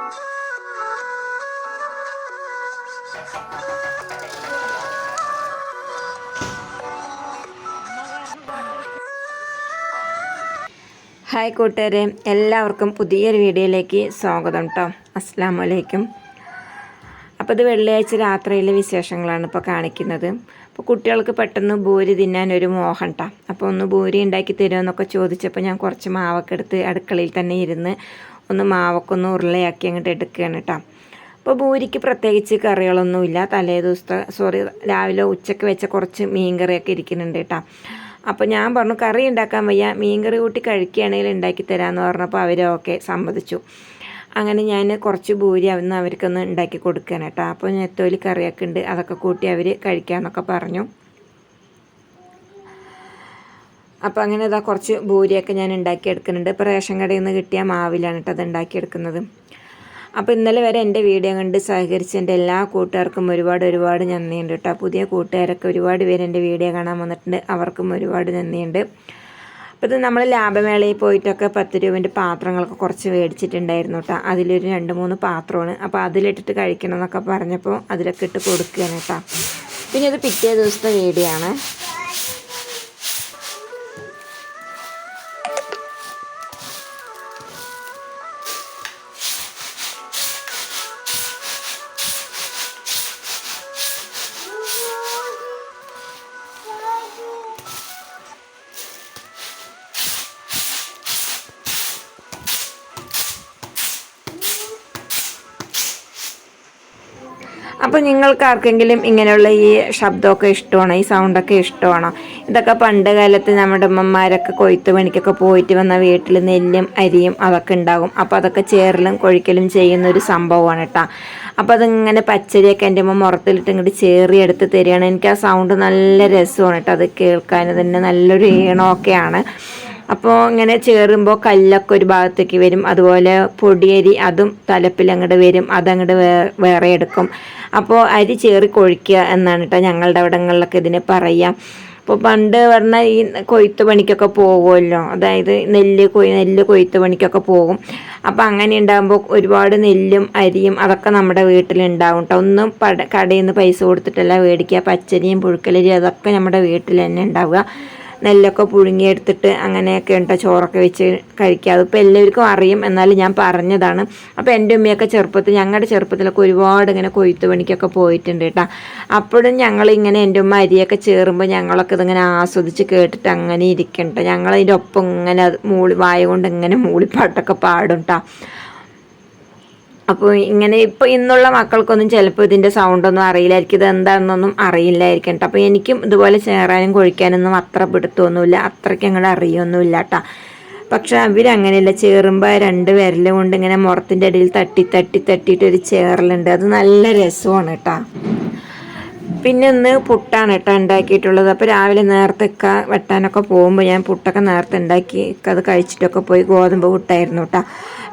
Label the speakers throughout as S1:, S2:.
S1: Hi കൂട്ടുകാരെ എല്ലാവർക്കും പുതിയൊരു വീഡിയോയിലേക്ക് സ്വാഗതം കേട്ടോ അസ്സാം വലൈക്കും അപ്പോൾ ഇത് വെള്ളിയാഴ്ച രാത്രിയിലെ വിശേഷങ്ങളാണ് ഇപ്പോൾ കാണിക്കുന്നത്. അപ്പോൾ കുട്ടികൾക്ക് പെട്ടെന്ന് ഭൂരി തിന്നാൻ ഒരു മോഹം കേട്ടോ അപ്പോൾ ഒന്ന് ഭൂരി ഉണ്ടാക്കി തരുമെന്നൊക്കെ ചോദിച്ചപ്പോൾ ഞാൻ കുറച്ച് മാവൊക്കെ എടുത്ത് അടുക്കളയിൽ തന്നെ ഇരുന്ന് ഒന്ന് മാവൊക്കെ ഒന്ന് ഉരുളയാക്കി അങ്ങോട്ട് എടുക്കുകയാണ് കേട്ടോ അപ്പോൾ ഭൂരിക്ക് പ്രത്യേകിച്ച് കറികളൊന്നുമില്ല തലേ ദിവസത്തെ സോറി രാവിലെ ഉച്ചയ്ക്ക് വെച്ച കുറച്ച് മീൻ കറിയൊക്കെ ഇരിക്കുന്നുണ്ട് കേട്ടോ അപ്പോൾ ഞാൻ പറഞ്ഞു കറി ഉണ്ടാക്കാൻ വയ്യ. മീൻകറി കൂട്ടി കഴിക്കുകയാണെങ്കിൽ ഉണ്ടാക്കി തരാമെന്ന് പറഞ്ഞപ്പോൾ അവരൊക്കെ സമ്മതിച്ചു. അങ്ങനെ ഞാൻ കുറച്ച് ഭൂരി അന്ന് അവർക്കൊന്ന് ഉണ്ടാക്കി കൊടുക്കാൻ കേട്ടോ അപ്പോൾ നെത്തോലി കറിയൊക്കെ ഉണ്ട് അതൊക്കെ കൂട്ടി അവർ കഴിക്കാമെന്നൊക്കെ പറഞ്ഞു. അപ്പോൾ അങ്ങനെ ഇതാ കുറച്ച് ഭൂരിയൊക്കെ ഞാൻ ഉണ്ടാക്കിയെടുക്കുന്നുണ്ട്. ഇപ്പോൾ റേഷൻ കടയിൽ നിന്ന് കിട്ടിയ മാവിലാണ് കേട്ടോ അത് ഉണ്ടാക്കിയെടുക്കുന്നത്. അപ്പോൾ ഇന്നലെ വരെ എന്റെ വീഡിയോ കണ്ട് സഹകരിച്ച എന്റെ എല്ലാ കൂട്ടുകാർക്കും ഒരുപാട് ഒരുപാട് നന്ദിയുണ്ട് കേട്ടോ. പുതിയ കൂട്ടുകാരൊക്കെ ഒരുപാട് പേര് എന്റെ വീഡിയോ കാണാൻ വന്നിട്ടുണ്ട്. അവർക്കും ഒരുപാട് നന്ദിയുണ്ട്. അപ്പോൾ ഇത് നമ്മൾ ലാഭമേളയിൽ പോയിട്ടൊക്കെ പത്ത് രൂപേന്റെ പാത്രങ്ങളൊക്കെ കുറച്ച് മേടിച്ചിട്ടുണ്ടായിരുന്നു കേട്ടോ. അതിലൊരു രണ്ട് മൂന്ന് പാത്രമാണ്. അപ്പോൾ അതിലിട്ടിട്ട് കഴിക്കണം എന്നൊക്കെ പറഞ്ഞപ്പോൾ അതിലൊക്കെ ഇട്ട് കൊടുക്കുകയാണ് കേട്ടോ. പിന്നെ ഇത് പിറ്റേ ദിവസത്തെ വീഡിയോ ആണ്. അപ്പോൾ നിങ്ങൾക്ക് ആർക്കെങ്കിലും ഇങ്ങനെയുള്ള ഈ ശബ്ദമൊക്കെ ഇഷ്ടമാണോ? ഈ സൗണ്ടൊക്കെ ഇഷ്ടമാണോ? ഇതൊക്കെ പണ്ട് കാലത്ത് നമ്മുടെ അമ്മമാരൊക്കെ കൊയ്ത്ത് പണിക്കൊക്കെ പോയിട്ട് വന്ന വീട്ടിൽ നെല്ലും അരിയും അതൊക്കെ ഉണ്ടാകും. അപ്പോൾ അതൊക്കെ ചേറലും കൊഴിക്കലും ചെയ്യുന്ന ഒരു സംഭവമാണ് കേട്ടോ അപ്പോൾ അതിങ്ങനെ പച്ചരിയൊക്കെ എന്റെ അമ്മ മുറത്തിലിട്ട് ഇങ്ങോട്ട് ചേറിയെടുത്ത് തരികയാണ്. എനിക്ക് ആ സൗണ്ട് നല്ല രസമാണ് കേട്ടോ അത് കേൾക്കാൻ തന്നെ നല്ലൊരു ഈണമൊക്കെയാണ്. അപ്പോൾ ഇങ്ങനെ ചേറുമ്പോൾ കല്ലൊക്കെ ഒരു ഭാഗത്തേക്ക് വരും. അതുപോലെ പൊടിയരി അതും തലപ്പിൽ അങ്ങോട്ട് വരും. അതങ്ങോട്ട് വേറെ എടുക്കും. അപ്പോൾ അരി ചേറി കൊഴിക്കുക എന്നാണ് കേട്ടോ ഞങ്ങളുടെ അവിടങ്ങളിലൊക്കെ ഇതിനെ പറയുക അപ്പോൾ പണ്ട് പറഞ്ഞാൽ ഈ കൊയ്ത്ത് പണിക്കൊക്കെ പോകുമല്ലോ അതായത് നെല്ല് കൊയ് നെല്ല് കൊയ്ത്ത് പണിക്കൊക്കെ പോകും. അപ്പോൾ അങ്ങനെ ഉണ്ടാകുമ്പോൾ ഒരുപാട് നെല്ലും അരിയും അതൊക്കെ നമ്മുടെ വീട്ടിലുണ്ടാവും കേട്ടോ ഒന്നും പട കടയിൽ നിന്ന് പൈസ കൊടുത്തിട്ടല്ല മേടിക്കുക പച്ചരിയും പുഴുക്കലരിയും അതൊക്കെ നമ്മുടെ വീട്ടിൽ തന്നെ ഉണ്ടാവുക. നെല്ലൊക്കെ പുഴുങ്ങിയെടുത്തിട്ട് അങ്ങനെയൊക്കെ ഉണ്ടോ. ചോറൊക്കെ വെച്ച് കഴിക്കുക. അതിപ്പോൾ എല്ലാവർക്കും അറിയും. എന്നാലും ഞാൻ പറഞ്ഞതാണ്. അപ്പോൾ എന്റെ ഉമ്മയൊക്കെ ചെറുപ്പത്തിൽ ഞങ്ങളുടെ ചെറുപ്പത്തിലൊക്കെ ഒരുപാട് ഇങ്ങനെ കൊയ്ത്ത് പണിക്കൊക്കെ പോയിട്ടുണ്ട് കേട്ടോ. അപ്പോഴും ഞങ്ങളിങ്ങനെ എന്റെ ഉമ്മ അരിയൊക്കെ ചേറുമ്പോൾ ഞങ്ങളൊക്കെ ഇതിങ്ങനെ ആസ്വദിച്ച് കേട്ടിട്ട് അങ്ങനെ ഇരിക്കണ്ട. ഞങ്ങളതിന്റെ ഒപ്പം ഇങ്ങനെ മൂളി വായ കൊണ്ട് ഇങ്ങനെ മൂളിപ്പാട്ടൊക്കെ പാടും കേട്ടോ. അപ്പോൾ ഇങ്ങനെ ഇപ്പോൾ ഇന്നുള്ള മക്കൾക്കൊന്നും ചിലപ്പോൾ ഇതിന്റെ സൗണ്ടൊന്നും അറിയില്ലായിരിക്കും. ഇത് എന്താണെന്നൊന്നും അറിയില്ലായിരിക്കും കേട്ടോ അപ്പോൾ എനിക്കും ഇതുപോലെ ചേറാനും കൊഴിക്കാനൊന്നും അത്ര പിടുത്തമൊന്നുമില്ല അത്രയ്ക്ക് അങ്ങോട്ട് അറിയൊന്നുമില്ല കേട്ടോ പക്ഷെ അവരങ്ങനെയല്ല. ചേറുമ്പോൾ രണ്ട് വിരലും കൊണ്ട് ഇങ്ങനെ മുറത്തിന്റെ ഇടയിൽ തട്ടി തട്ടി തട്ടിയിട്ട് ഒരു ചേറലുണ്ട്. അത് നല്ല രസമാണ് കേട്ടോ പിന്നെ ഒന്ന് പുട്ടാണ് കേട്ടോ ഉണ്ടാക്കിയിട്ടുള്ളത് അപ്പോൾ രാവിലെ നേരത്തെ വെട്ടാനൊക്കെ പോകുമ്പോൾ ഞാൻ പുട്ടൊക്കെ നേരത്തെ ഉണ്ടാക്കി അത് കഴിച്ചിട്ടൊക്കെ പോയി ഗോതമ്പ് പുട്ടായിരുന്നു കേട്ടോ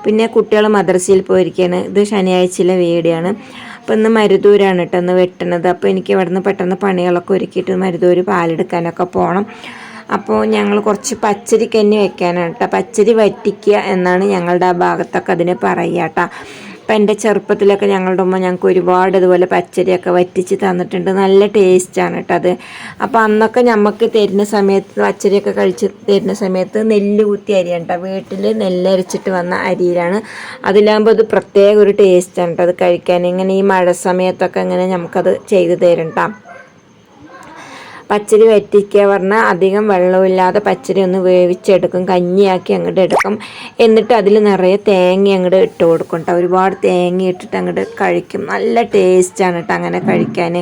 S1: പിന്നെ കുട്ടികൾ മദ്രസയിൽ പോയിരിക്കുകയാണ്. ഇത് ശനിയാഴ്ചയിലെ വീടാണ് അപ്പോൾ ഇന്ന് മരുദൂരാണ് കേട്ടോ ഇന്ന് വെട്ടണത്. അപ്പോൾ എനിക്ക് ഇവിടെ നിന്ന് പെട്ടെന്ന് പണികളൊക്കെ ഒരുക്കിയിട്ട് മരുദൂര് പാലെടുക്കാനൊക്കെ പോകണം അപ്പോൾ ഞങ്ങൾ കുറച്ച് പച്ചരി വെക്കാനാണ് കേട്ടോ. പച്ചരി വറ്റിക്കുക എന്നാണ് ഞങ്ങളുടെ ആ ഭാഗത്തൊക്കെ അതിനെ പറയുക കേട്ടോ. അപ്പം എന്റെ ചെറുപ്പത്തിലൊക്കെ ഞങ്ങളുടെ ഉമ്മ ഞങ്ങൾക്ക് ഒരുപാട് ഇതുപോലെ പച്ചരിയൊക്കെ വറ്റിച്ച് തന്നിട്ടുണ്ട്. നല്ല ടേസ്റ്റാണ് കേട്ടോ അത്. അപ്പോൾ അന്നൊക്കെ നമുക്ക് തരുന്ന സമയത്ത് പച്ചരിയൊക്കെ കഴിച്ച് തരുന്ന സമയത്ത് നെല്ല് കുത്തി അരിയാണ് കേട്ടോ. വീട്ടിൽ നെല്ലരച്ചിട്ട് വന്ന അരിയിലാണ്. അതിലാകുമ്പോൾ അത് പ്രത്യേക ഒരു ടേസ്റ്റാണ് കേട്ടോ അത് കഴിക്കാൻ. ഇങ്ങനെ ഈ മഴ സമയത്തൊക്കെ ഇങ്ങനെ നമുക്കത് ചെയ്ത് തരും കേട്ടോ. പച്ചരി വറ്റിക്കുക പറഞ്ഞാൽ അധികം വെള്ളമില്ലാതെ പച്ചരി ഒന്ന് വേവിച്ചെടുക്കും. കഞ്ഞിയാക്കി അങ്ങോട്ട് എടുക്കും. എന്നിട്ട് അതിൽ നിറയെ തേങ്ങ അങ്ങോട്ട് ഇട്ട് കൊടുക്കും കേട്ടോ ഒരുപാട് തേങ്ങ ഇട്ടിട്ട് അങ്ങോട്ട് കഴിക്കും. നല്ല ടേസ്റ്റാണ് കേട്ടോ അങ്ങനെ കഴിക്കാൻ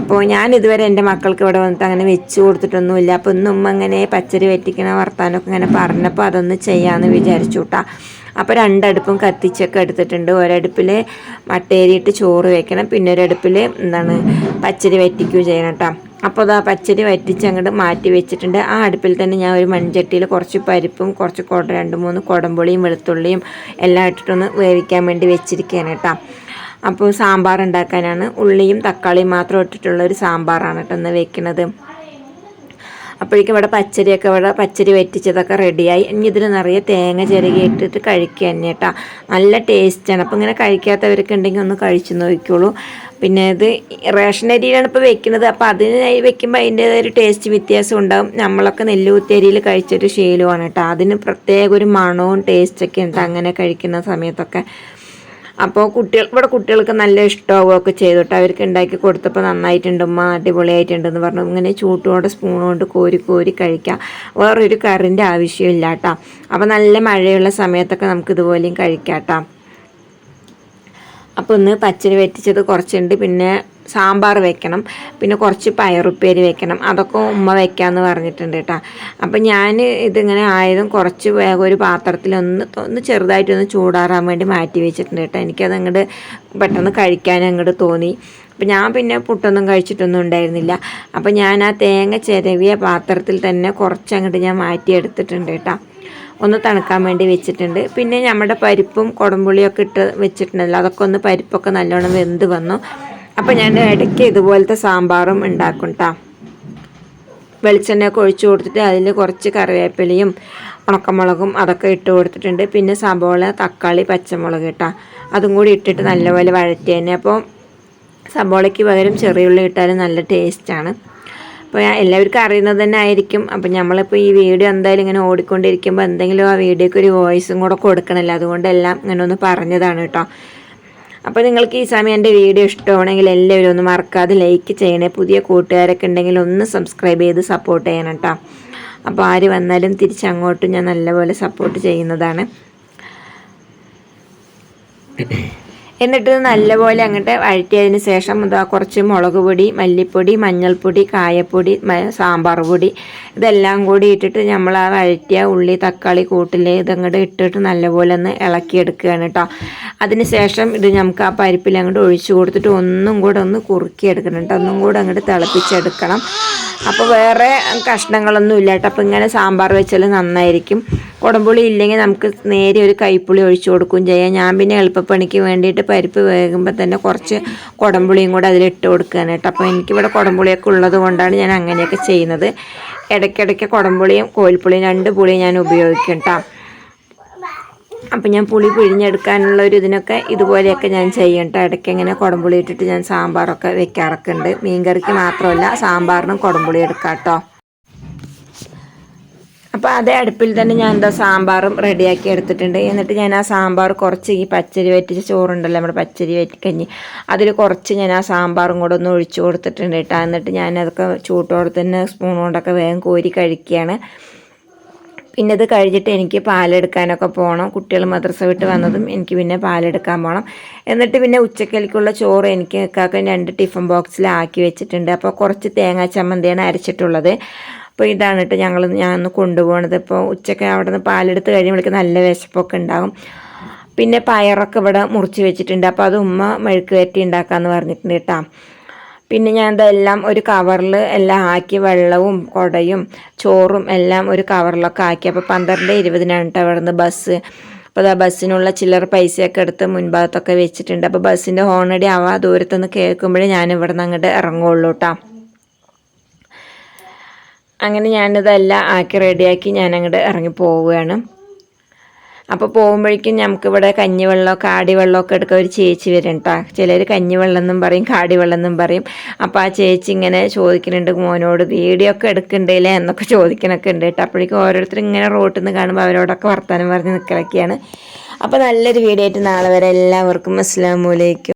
S1: അപ്പോൾ ഞാൻ ഇതുവരെ എന്റെ മക്കൾക്ക് ഇവിടെ വന്നിട്ട് അങ്ങനെ വെച്ച് കൊടുത്തിട്ടൊന്നുമില്ല. അപ്പോൾ ഉമ്മ അങ്ങനെ പച്ചരി വറ്റിക്കണ വർത്താനമൊക്കെ ഇങ്ങനെ പറഞ്ഞപ്പോൾ അതൊന്ന് ചെയ്യാമെന്ന് വിചാരിച്ചു കേട്ടോ അപ്പോൾ രണ്ടടുപ്പും കത്തിച്ചൊക്കെ എടുത്തിട്ടുണ്ട്. ഒരടുപ്പിൽ മട്ടേരിയിട്ട് ചോറ് വയ്ക്കണം പിന്നെ ഒരടുപ്പിൽ എന്താണ് പച്ചരി വറ്റിക്കുകയും ചെയ്യണം കേട്ടോ അപ്പോൾ അത് ആ പച്ചരി വറ്റിച്ച് അങ്ങോട്ട് മാറ്റി വെച്ചിട്ടുണ്ട്. ആ അടുപ്പിൽ തന്നെ ഞാൻ ഒരു മൺചട്ടിയിൽ കുറച്ച് പരിപ്പും കുറച്ച് കൊട രണ്ട് മൂന്ന് കുടമ്പുളിയും വെളുത്തുള്ളിയും എല്ലാം ഇട്ടിട്ടൊന്ന് വേവിക്കാൻ വേണ്ടി വെച്ചിരിക്കുകയാണ് കേട്ടോ. അപ്പോൾ സാമ്പാർ ഉണ്ടാക്കാനാണ്. ഉള്ളിയും തക്കാളിയും മാത്രം ഇട്ടിട്ടുള്ള ഒരു സാമ്പാറാണ് കേട്ടോ ഒന്ന് വെക്കുന്നത് അപ്പോഴേക്കും ഇവിടെ പച്ചരിയൊക്കെ ഇവിടെ പച്ചരി വറ്റിച്ചതൊക്കെ റെഡിയായി ഇനി ഇതിന് നിറയെ തേങ്ങ ചിരകി ഇട്ടിട്ട് കഴിക്കുക തന്നെ കേട്ടോ. നല്ല ടേസ്റ്റാണ് അപ്പോൾ ഇങ്ങനെ കഴിക്കാത്തവരൊക്കെ ഉണ്ടെങ്കിൽ ഒന്ന് കഴിച്ചു നോക്കിക്കോളൂ. പിന്നെ ഇത് റേഷൻ അരിയിലാണ് ഇപ്പോൾ വെക്കുന്നത്. അപ്പോൾ അതിന് വെക്കുമ്പോൾ അതിന്റേതായ ഒരു ടേസ്റ്റ് വ്യത്യാസം ഉണ്ടാകും നമ്മളൊക്കെ നെല്ലുകുത്തിയരിയിൽ കഴിച്ചൊരു ശീലമാണ് കേട്ടോ. അതിന് പ്രത്യേക ഒരു മണവും ടേസ്റ്റൊക്കെ ഉണ്ട്. അങ്ങനെ കഴിക്കുന്ന സമയത്തൊക്കെ. അപ്പോൾ കുട്ടികൾ ഇവിടെ കുട്ടികൾക്ക് നല്ല ഇഷ്ടമാവുകയൊക്കെ ചെയ്തു കേട്ടോ അവർക്ക് ഉണ്ടാക്കി കൊടുത്തപ്പോൾ നന്നായിട്ടുണ്ട് ഉമ്മ അടിപൊളിയായിട്ടുണ്ടെന്ന് പറഞ്ഞു. ഇങ്ങനെ ചൂട്ടോടെ സ്പൂൺ കൊണ്ട് കോരി കോരി കഴിക്കാം. വേറൊരു കറിന്റെ ആവശ്യമില്ല കേട്ടോ അപ്പോൾ നല്ല മഴയുള്ള സമയത്തൊക്കെ നമുക്ക് ഇതുപോലെയും കഴിക്കാം കേട്ടോ അപ്പോൾ ഒന്ന് പച്ചരി വെറ്റിച്ചത് കുറച്ചുണ്ട്. പിന്നെ സാമ്പാർ വെക്കണം പിന്നെ കുറച്ച് പയറുപ്പേരി വെക്കണം അതൊക്കെ ഉമ്മ വെക്കാമെന്ന് പറഞ്ഞിട്ടുണ്ട് കേട്ടോ. അപ്പം ഞാൻ ഇതിങ്ങനെ ആയതും കുറച്ച് വേഗം ഒരു പാത്രത്തിൽ ഒന്ന് ഒന്ന് ചെറുതായിട്ടൊന്ന് ചൂടാറാൻ വേണ്ടി മാറ്റി വെച്ചിട്ടുണ്ട് കേട്ടോ. എനിക്കത് അങ്ങോട്ട് പെട്ടെന്ന് കഴിക്കാൻ അങ്ങോട്ട് തോന്നി. അപ്പം ഞാൻ പിന്നെ പുട്ടൊന്നും കഴിച്ചിട്ടൊന്നും ഉണ്ടായിരുന്നില്ല. അപ്പം ഞാൻ ആ തേങ്ങ ചിരവിയ പാത്രത്തിൽ തന്നെ കുറച്ച് അങ്ങോട്ട് ഞാൻ മാറ്റി എടുത്തിട്ടുണ്ട് കേട്ടോ. ഒന്ന് തണുക്കാൻ വേണ്ടി വെച്ചിട്ടുണ്ട്. പിന്നെ നമ്മുടെ പരിപ്പും കുടംപുളിയൊക്കെ ഇട്ട് വെച്ചിട്ടുണ്ടല്ലോ. അതൊക്കെ ഒന്ന് പരിപ്പൊക്കെ നല്ലോണം വെന്ത് വന്നു. അപ്പോൾ ഞാൻ ഇടയ്ക്ക് ഇതുപോലത്തെ സാമ്പാറും ഉണ്ടാക്കും കേട്ടോ വെളിച്ചെണ്ണയൊക്കെ ഒഴിച്ചു കൊടുത്തിട്ട് അതിൽ കുറച്ച് കറിവേപ്പിലയും ഉണക്കമുളകും അതൊക്കെ ഇട്ട് കൊടുത്തിട്ടുണ്ട്. പിന്നെ സബോള തക്കാളി പച്ചമുളക് കേട്ടോ അതും കൂടി ഇട്ടിട്ട് നല്ലപോലെ വഴറ്റി തന്നെ. അപ്പോൾ സബോളയ്ക്ക് പകരം ചെറിയുള്ളി ഇട്ടാലും നല്ല ടേസ്റ്റാണ്. അപ്പോൾ എല്ലാവർക്കും അറിയുന്നത് തന്നെ ആയിരിക്കും. അപ്പം നമ്മളിപ്പോൾ ഈ വീഡിയോ എന്തായാലും ഇങ്ങനെ ഓടിക്കൊണ്ടിരിക്കുമ്പോൾ എന്തെങ്കിലും ആ വീഡിയോക്ക് ഒരു വോയിസും കൂടെ കൊടുക്കണമല്ലോ അതുകൊണ്ടെല്ലാം ഇങ്ങനെ ഒന്ന് പറഞ്ഞതാണ് കേട്ടോ. അപ്പോൾ നിങ്ങൾക്ക് ഈ സമയം എന്റെ വീഡിയോ ഇഷ്ടമാണെങ്കിൽ എല്ലാവരും ഒന്ന് മറക്കാതെ ലൈക്ക് ചെയ്യണേ. പുതിയ കൂട്ടുകാരൊക്കെ ഉണ്ടെങ്കിൽ ഒന്ന് സബ്സ്ക്രൈബ് ചെയ്ത് സപ്പോർട്ട് ചെയ്യണം കേട്ടോ അപ്പോൾ ആര് വന്നാലും തിരിച്ചങ്ങോട്ടും ഞാൻ നല്ലപോലെ സപ്പോർട്ട് ചെയ്യുന്നതാണ്. എന്നിട്ട് നല്ലപോലെ അങ്ങോട്ട് വഴറ്റിയതിന് ശേഷം എന്താ കുറച്ച് മുളക് പൊടി മല്ലിപ്പൊടി മഞ്ഞൾപ്പൊടി കായപ്പൊടി സാമ്പാർ പൊടി ഇതെല്ലാം കൂടി ഇട്ടിട്ട് നമ്മൾ ആ വഴറ്റിയ ഉള്ളി തക്കാളി കൂട്ടിൽ ഇതങ്ങോട്ട് ഇട്ടിട്ട് നല്ലപോലെ ഒന്ന് ഇളക്കിയെടുക്കുകയാണ് കേട്ടോ അതിന് ശേഷം ഇത് നമുക്ക് ആ പരിപ്പിൽ അങ്ങോട്ട് ഒഴിച്ചു കൊടുത്തിട്ട് ഒന്നും കൂടെ ഒന്ന് കുറുക്കിയെടുക്കണം കേട്ടോ ഒന്നും കൂടെ അങ്ങോട്ട് തിളപ്പിച്ചെടുക്കണം. അപ്പോൾ വേറെ കഷ്ണങ്ങളൊന്നും ഇല്ല കേട്ടോ അപ്പോൾ ഇങ്ങനെ സാമ്പാർ വെച്ചാൽ നന്നായിരിക്കും. കുടംപുളി ഇല്ലെങ്കിൽ നമുക്ക് നേരെ ഒരു കൈപ്പുളി ഒഴിച്ചു കൊടുക്കുകയും ചെയ്യാം. ഞാൻ പിന്നെ എളുപ്പപ്പണിക്ക് വേണ്ടിയിട്ട് പരിപ്പ് വേകുമ്പോൾ തന്നെ കുറച്ച് കുടംപുളിയും കൂടെ അതിലിട്ട് കൊടുക്കുകയാണ് കേട്ടോ. അപ്പോൾ എനിക്കിവിടെ കുടംപുളിയൊക്കെ ഉള്ളത് കൊണ്ടാണ് ഞാൻ അങ്ങനെയൊക്കെ ചെയ്യുന്നത്. ഇടയ്ക്കിടയ്ക്ക് കുടംപുളിയും കോൽപ്പുളിയും രണ്ട് പുളിയും ഞാൻ ഉപയോഗിക്കും കേട്ടോ. അപ്പം ഞാൻ പുളി പിഴിഞ്ഞെടുക്കാനുള്ള ഒരു ഇതിനൊക്കെ ഇതുപോലെയൊക്കെ ഞാൻ ചെയ്യും കേട്ടോ. ഇടയ്ക്ക് ഇങ്ങനെ കുടംപുളി ഇട്ടിട്ട് ഞാൻ സാമ്പാറൊക്കെ വെക്കാറൊക്കെ ഉണ്ട്. മീൻകറിക്ക് മാത്രമല്ല സാമ്പാറിനും കുടംപുളി എടുക്കാം കേട്ടോ. അപ്പോൾ അതേ അടുപ്പിൽ തന്നെ ഞാൻ എന്താ സാമ്പാറും റെഡിയാക്കി എടുത്തിട്ടുണ്ട്. എന്നിട്ട് ഞാൻ ആ സാമ്പാർ കുറച്ച് ഈ പച്ചരി വറ്റിച്ച ചോറുണ്ടല്ലോ നമ്മുടെ പച്ചരി വറ്റിക്കഞ്ഞി. അതിൽ കുറച്ച് ഞാൻ ആ സാമ്പാറും കൂടെ ഒന്ന് ഒഴിച്ചു കൊടുത്തിട്ടുണ്ട് കേട്ടോ. എന്നിട്ട് ഞാൻ അതൊക്കെ ചൂട്ടോടെ തന്നെ സ്പൂൺ കൊണ്ടൊക്കെ വേഗം കോരി കഴിക്കുകയാണ്. പിന്നെ അത് കഴിഞ്ഞിട്ട് എനിക്ക് പാലെടുക്കാനൊക്കെ പോകണം കുട്ടികൾ മദ്രസ വിട്ട് വന്നതും എനിക്ക് പിന്നെ പാലെടുക്കാൻ പോകണം എന്നിട്ട് പിന്നെ ഉച്ചക്കലിക്കുള്ള ചോറ് എനിക്ക് കാക്ക രണ്ട് ടിഫിൻ ബോക്സിലാക്കി വെച്ചിട്ടുണ്ട്. അപ്പോൾ കുറച്ച് തേങ്ങാ ചമ്മന്തിയാണ് അരച്ചിട്ടുള്ളത്. അപ്പോൾ ഇതാണ് കേട്ടോ ഞങ്ങൾ ഞാൻ ഒന്ന് കൊണ്ടുപോകണത് ഇപ്പോൾ ഉച്ചയ്ക്ക് അവിടെ നിന്ന് പാലെടുത്ത് കഴിയുമ്പോഴേക്ക് നല്ല വിശപ്പൊക്കെ ഉണ്ടാകും പിന്നെ പയറൊക്കെ ഇവിടെ മുറിച്ച് വെച്ചിട്ടുണ്ട്. അപ്പോൾ അത് ഉമ്മ മെഴുക്ക് വരട്ടി ഉണ്ടാക്കാമെന്ന് പറഞ്ഞിട്ടുണ്ട് കേട്ടോ പിന്നെ ഞാൻ ഇതെല്ലാം ഒരു കവറിൽ എല്ലാം ആക്കി വെള്ളവും കുടയും ചോറും എല്ലാം ഒരു കവറിലൊക്കെ ആക്കി. അപ്പോൾ പന്ത്രണ്ട് ഇരുപതിനാണ് കേട്ടോ അവിടെ നിന്ന് ബസ്. അപ്പോൾ അതാ ബസ്സിനുള്ള ചില്ലറ പൈസയൊക്കെ എടുത്ത് മുൻഭാഗത്തൊക്കെ വെച്ചിട്ടുണ്ട്. അപ്പോൾ ബസ്സിന്റെ ഹോണടി ആവാ ദൂരത്തുനിന്ന് കേൾക്കുമ്പോഴേ ഞാൻ ഇവിടെ നിന്ന് അങ്ങോട്ട് ഇറങ്ങുള്ളൂ കേട്ടോ അങ്ങനെ ഞാനിതെല്ലാം ആക്കി റെഡിയാക്കി ഞാൻ അങ്ങോട്ട് ഇറങ്ങി പോവുകയാണ്. അപ്പോൾ പോകുമ്പോഴേക്കും നമുക്കിവിടെ കഞ്ഞിവെള്ളം കാടിവെള്ളമൊക്കെ എടുക്കുക ഒരു ചേച്ചി വരും കേട്ടോ ചിലർ കഞ്ഞിവെള്ളം എന്നും പറയും കാടിവെള്ളം എന്നും പറയും. അപ്പോൾ ആ ചേച്ചി ഇങ്ങനെ ചോദിക്കുന്നുണ്ട് മോനോട് വീഡിയോ ഒക്കെ എടുക്കണ്ടേലേ? എന്നൊക്കെ ചോദിക്കണൊക്കെ ഉണ്ട് കേട്ടോ അപ്പോഴേക്കും ഓരോരുത്തർ ഇങ്ങനെ റോട്ടിൽ നിന്ന് കാണുമ്പോൾ അവരോടൊക്കെ വർത്തമാനം പറഞ്ഞ് നിൽക്കലൊക്കെയാണ് അപ്പോൾ നല്ലൊരു വീഡിയോ ആയിട്ട് നാളെ വരെ എല്ലാവർക്കും അസ്സാം വലൈക്കും